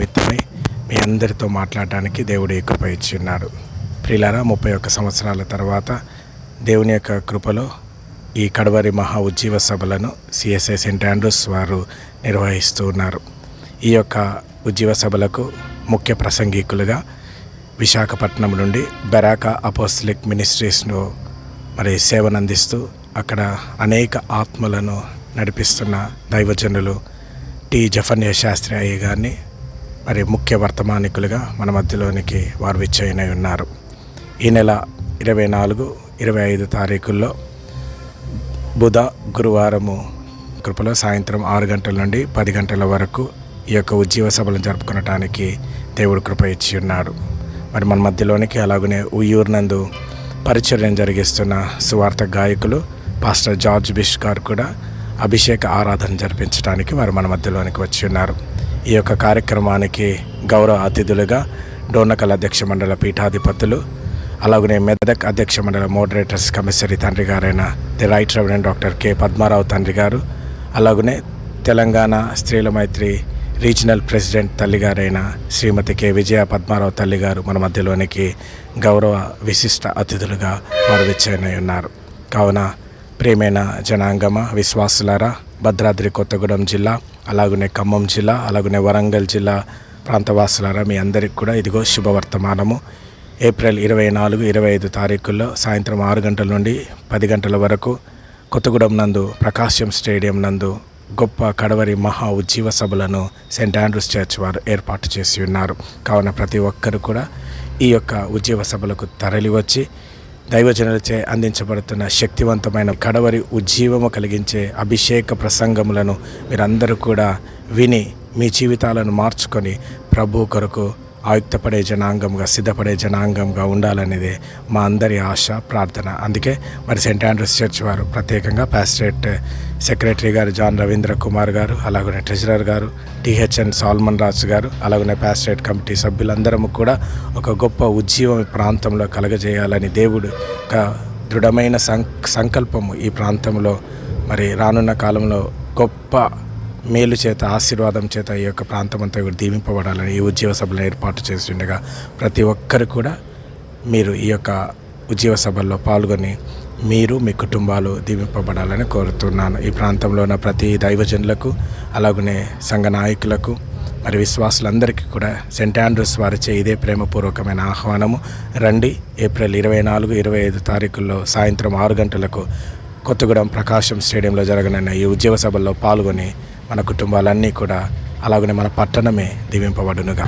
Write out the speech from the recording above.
నిమిత్తమై మీ అందరితో మాట్లాడడానికి దేవుడు ఈ కృప ఇచ్చి ఉన్నాడు. ముప్పై ఒక్క సంవత్సరాల తర్వాత దేవుని యొక్క కృపలో ఈ కడవరి మహా ఉజ్జీవ సభలను సిఎస్ఐ సెంట్ ఆండ్రూస్ వారు నిర్వహిస్తూ ఉన్నారు. ఈ యొక్క ఉజ్జీవ సభలకు ముఖ్య ప్రసంగికులుగా విశాఖపట్నం నుండి బెరాకా అపోస్లిక్ మినిస్ట్రీస్ను మరి సేవనందిస్తూ అక్కడ అనేక ఆత్మలను నడిపిస్తున్న దైవజనులు టి. జఫన్య శాస్త్రి అయ్య గారిని మరి ముఖ్య వర్తమానికులుగా మన మధ్యలోనికి వారు విచ్చయినై ఉన్నారు. ఈ నెల ఇరవై నాలుగు ఇరవై ఐదు తారీఖుల్లో బుధ గురువారము కృపలో సాయంత్రం ఆరు గంటల నుండి పది గంటల వరకు ఈ యొక్క ఉజ్జీవ సభలను జరుపుకునటానికి దేవుడు కృప ఇచ్చి ఉన్నాడు. మరి మన మధ్యలోనికి అలాగనే ఉయ్యూరు నందు పరిచర్యం జరిగిస్తున్న సువార్త గాయకులు పాస్టర్ జార్జ్ బిష్ గారు కూడా అభిషేక ఆరాధన జరిపించడానికి వారు మన మధ్యలోనికి వచ్చి ఉన్నారు. ఈ యొక్క కార్యక్రమానికి గౌరవ అతిథులుగా డోనకల్ అధ్యక్ష మండల పీఠాధిపతులు అలాగనే మెదక్ అధ్యక్ష మండల మోడరేటర్స్ కమిషనరీ తండ్రి గారైన the right reverend doctor K Padmarao తండ్రి గారు అలాగనే తెలంగాణ స్త్రీల మైత్రి రీజనల్ ప్రెసిడెంట్ తల్లిగారైన శ్రీమతి కె విజయ పద్మారావు తల్లి గారు మన మధ్యలోనికి గౌరవ విశిష్ట అతిథులుగా వారు ఉన్నారు కావున ప్రేమైన జనాంగమ విశ్వాసులారా భద్రాద్రి కొత్తగూడెం జిల్లా అలాగనే ఖమ్మం జిల్లా అలాగనే వరంగల్ జిల్లా ప్రాంతవాసులారా మీ అందరికి కూడా ఇదిగో శుభవర్తమానము. ఏప్రిల్ ఇరవై నాలుగు ఇరవై ఐదు తారీఖుల్లో సాయంత్రం ఆరు గంటల నుండి పది గంటల వరకు కొత్తగూడెం నందు ప్రకాశం స్టేడియం నందు గొప్ప కడవరి మహా ఉజ్జీవ సభలను సెయింట్ ఆండ్రూస్ చర్చ్ వారు ఏర్పాటు చేసి ఉన్నారు. కావున ప్రతి ఒక్కరు కూడా ఈ యొక్క ఉజ్జీవ సభలకు తరలివచ్చి దైవజనులచే అందించబడుతున్న శక్తివంతమైన కడవరి ఉజ్జీవము కలిగించే అభిషేక ప్రసంగములను మీరందరూ కూడా విని మీ జీవితాలను మార్చుకొని ప్రభు కొరకు ఆయుక్తపడే జనాంగంగా సిద్ధపడే జనాంగంగా ఉండాలనేదే మా అందరి ఆశ ప్రార్థన. అందుకే మరి సెయింట్ ఆండ్రూస్ చర్చ్ వారు ప్రత్యేకంగా పాస్టరేట్ సెక్రటరీ గారు జాన్ రవీంద్ర కుమార్ గారు అలాగనే ట్రెజరర్ గారు టిహెచ్ఎన్ సాల్మన్ రాజు గారు అలాగనే పాస్టరేట్ కమిటీ సభ్యులందరము కూడా ఒక గొప్ప ఉజ్జీవం ప్రాంతంలో కలగజేయాలని దేవుడు ఒక దృఢమైన సంక్ సంకల్పము ఈ ప్రాంతంలో. మరి రానున్న కాలంలో గొప్ప మేలు చేత ఆశీర్వాదం చేత ఈ యొక్క ప్రాంతం అంతా కూడా దీవింపబడాలని ఈ ఉద్యోగ సభలు ఏర్పాటు చేస్తుండగా ప్రతి ఒక్కరు కూడా మీరు ఈ యొక్క ఉద్యోగ సభల్లో పాల్గొని మీరు మీ కుటుంబాలు దీవింపబడాలని కోరుతున్నాను. ఈ ప్రాంతంలో ఉన్న ప్రతి దైవజనులకు అలాగనే సంఘ నాయకులకు మరి విశ్వాసులందరికీ కూడా సెంట్ ఆండ్రూస్ వారిచే ఇదే ప్రేమపూర్వకమైన ఆహ్వానము. రండి ఏప్రిల్ ఇరవై నాలుగు ఇరవై ఐదు తారీఖుల్లో సాయంత్రం ఆరు గంటలకు కొత్తగూడెం ప్రకాశం స్టేడియంలో జరగనున్న ఈ ఉద్యోగ సభల్లో పాల్గొని మన కుటుంబాలన్నీ కూడా అలాగనే మన పట్టణమే దీవింపబడునుగా.